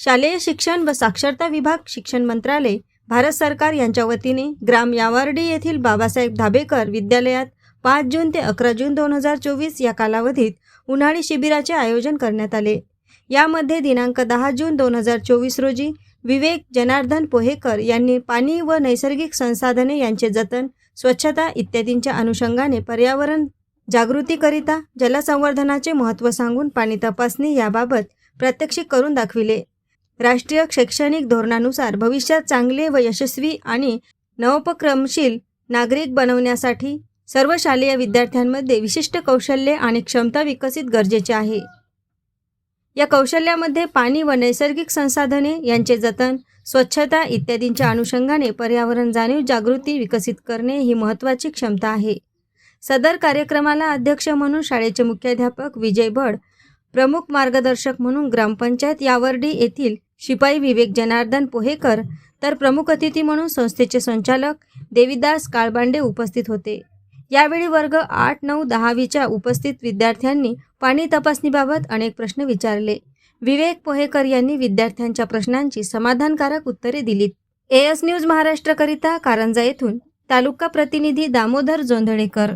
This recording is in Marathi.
शालेय शिक्षण व साक्षरता विभाग शिक्षण मंत्रालय भारत सरकार यांच्या वतीने ग्राम यावार्डी येथील बाबासाहेब धाबेकर विद्यालयात पाच जून ते अकरा जून दोन हजार चोवीस या कालावधीत उन्हाळी शिबिराचे आयोजन करण्यात आले. यामध्ये दिनांक दहा जून दोन हजार चोवीस रोजी विवेक जनार्दन पोहेकर यांनी पाणी व नैसर्गिक संसाधने यांचे जतन स्वच्छता इत्यादींच्या अनुषंगाने पर्यावरण जागृतीकरिता जलसंवर्धनाचे महत्त्व सांगून पाणी तपासणी याबाबत प्रात्यक्षिक करून दाखविले. राष्ट्रीय शैक्षणिक धोरणानुसार भविष्यात चांगले व यशस्वी आणि नवोपक्रमशील नागरिक बनवण्यासाठी सर्व शालेय विद्यार्थ्यांमध्ये विशिष्ट कौशल्ये आणि क्षमता विकसित गरजेचे आहे. या कौशल्यामध्ये पाणी व नैसर्गिक संसाधने यांचे जतन स्वच्छता इत्यादींच्या अनुषंगाने पर्यावरण जाणीव जागृती विकसित करणे ही महत्त्वाची क्षमता आहे. सदर कार्यक्रमाला अध्यक्ष म्हणून शाळेचे मुख्याध्यापक विजय भड प्रमुख मार्गदर्शक म्हणून ग्रामपंचायत यावर्डी येथील शिपाई विवेक जनार्दन पोहेकर तर प्रमुख अतिथी म्हणून संस्थेचे संचालक देविदास काळबांडे उपस्थित होते. यावेळी वर्ग आठ नऊ दहावीच्या उपस्थित विद्यार्थ्यांनी पाणी तपासणीबाबत अनेक प्रश्न विचारले. विवेक पोहेकर यांनी विद्यार्थ्यांच्या प्रश्नांची समाधानकारक उत्तरे दिलीत. एएस न्यूज महाराष्ट्रकरिता कारंजा येथून तालुका प्रतिनिधी दामोदर जोंधळेकर